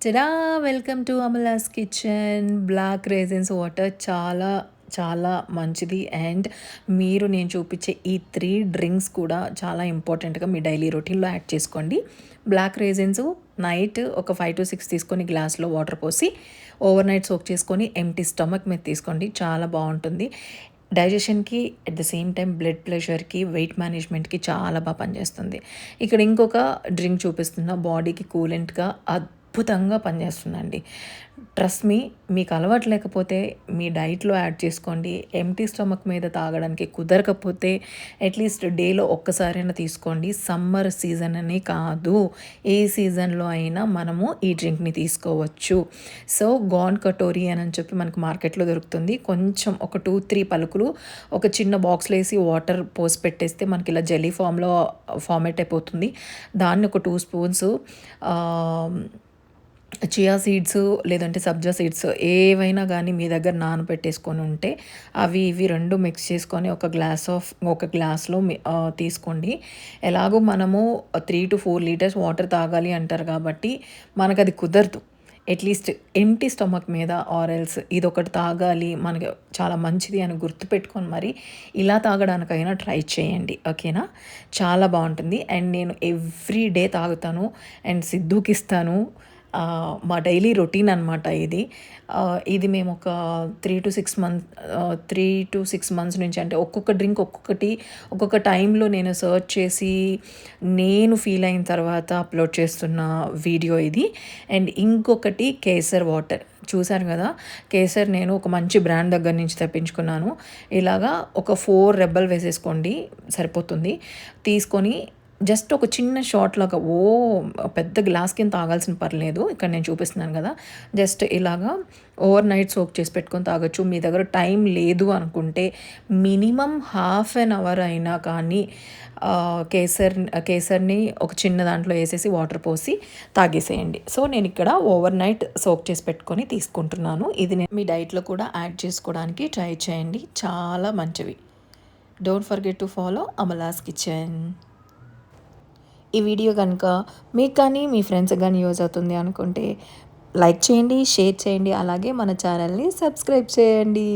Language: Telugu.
చడా welcome to Amala's kitchen black raisins water చాలా చాలా మంచిది అండ్ మీరు నేను చూపించే ఈ త్రీ డ్రింక్స్ కూడా చాలా ఇంపార్టెంట్గా మీ డైలీ రొటీన్లో యాడ్ చేసుకోండి బ్లాక్ రేజన్స్ నైట్ ఒక ఫైవ్ టు సిక్స్ తీసుకొని గ్లాస్లో వాటర్ పోసి ఓవర్ నైట్ సోక్ చేసుకొని ఎంటీ స్టమక్ మీద తీసుకోండి చాలా బాగుంటుంది డైజెషన్కి at the same time blood ప్రెషర్కి weight మేనేజ్మెంట్కి చాలా బాగా పనిచేస్తుంది ఇక్కడ ఇంకొక డ్రింక్ చూపిస్తున్న బాడీకి కూలెంట్గా అద్భుతంగా పనిచేస్తుందండి. ట్రస్ట్ మీ మీకు అలవాటు లేకపోతే మీ డైట్లో యాడ్ చేసుకోండి. ఎంటీ స్టమక్ మీద తాగడానికి కుదరకపోతే అట్లీస్ట్ డేలో ఒక్కసారైనా తీసుకోండి. సమ్మర్ సీజన్ అని కాదు. ఏ సీజన్లో అయినా మనము ఈ డ్రింక్ని తీసుకోవచ్చు. సో గాన్ కటోరీ అని చెప్పి మనకు మార్కెట్లో దొరుకుతుంది. కొంచెం ఒక టూ త్రీ పలుకులు ఒక చిన్న బాక్స్లో వేసి వాటర్ పోసి పెట్టేస్తే మనకి ఇలా జెలీ ఫామ్లో ఫార్మేట్ అయిపోతుంది. దాన్ని ఒక టూ స్పూన్స్ చియా సీడ్స్ లేదంటే సబ్జా సీడ్స్ ఏవైనా కానీ మీ దగ్గర నానబెట్టేసుకొని ఉంటే అవి ఇవి రెండు మిక్స్ చేసుకొని ఒక గ్లాస్ ఆఫ్ ఒక గ్లాస్లో తీసుకోండి. ఎలాగో మనము three to four litres water తాగాలి అంటారు కాబట్టి మనకు అది కుదరదు అట్లీస్ట్ ఎంటీ స్టమక్ మీద ఆరెల్స్ ఇది ఒకటి తాగాలి మనకి చాలా మంచిది అని గుర్తుపెట్టుకొని మరి ఇలా తాగడానికైనా ట్రై చేయండి. ఓకేనా చాలా బాగుంటుంది. అండ్ నేను ఎవ్రీ డే తాగుతాను. అండ్ సిద్ధుకి ఇస్తాను మా డైలీ రొటీన్ అనమాట ఇది. ఇది మేము ఒక three to six month three to six months నుంచి అంటే ఒక్కొక్క డ్రింక్ ఒక్కొక్కటి ఒక్కొక్క టైంలో నేను సర్చ్ చేసి నేను ఫీల్ అయిన తర్వాత అప్లోడ్ చేస్తున్న వీడియో ఇది. అండ్ ఇంకొకటి కేసర్ వాటర్. చూశాను కదా కేసర్ నేను ఒక మంచి బ్రాండ్ దగ్గర నుంచి తెప్పించుకున్నాను. ఇలాగా ఒక ఫోర్ రెబ్బల్ వేసేసుకోండి సరిపోతుంది. తీసుకొని జస్ట్ ఒక చిన్న షార్ట్ లాగా ఓ పెద్ద గ్లాస్ కింద తాగాల్సిన పర్లేదు ఇక్కడ నేను చూపిస్తున్నాను కదా. జస్ట్ ఇలాగా ఓవర్ నైట్ సోక్ చేసి పెట్టుకొని తాగొచ్చు. మీ దగ్గర టైం లేదు అనుకుంటే మినిమం హాఫ్ అన్ అవర్ అయినా కానీ కేసర్ కేసర్ని ఒక చిన్న దాంట్లో వేసేసి వాటర్ పోసి తాగేసేయండి. సో నేను ఇక్కడ ఓవర్ నైట్ సోక్ చేసి పెట్టుకొని తీసుకుంటున్నాను. ఇది నేను మీ డైట్లో కూడా యాడ్ చేసుకోవడానికి ట్రై చేయండి. చాలా మంచివి. Don't forget to follow Amala's kitchen. ఈ వీడియో కనుక మీకు కానీ మీ ఫ్రెండ్స్ కానీ యూజ్ అవుతుంది అనుకుంటే లైక్ చేయండి షేర్ చేయండి అలాగే మన ఛానల్ని సబ్స్క్రైబ్ చేయండి.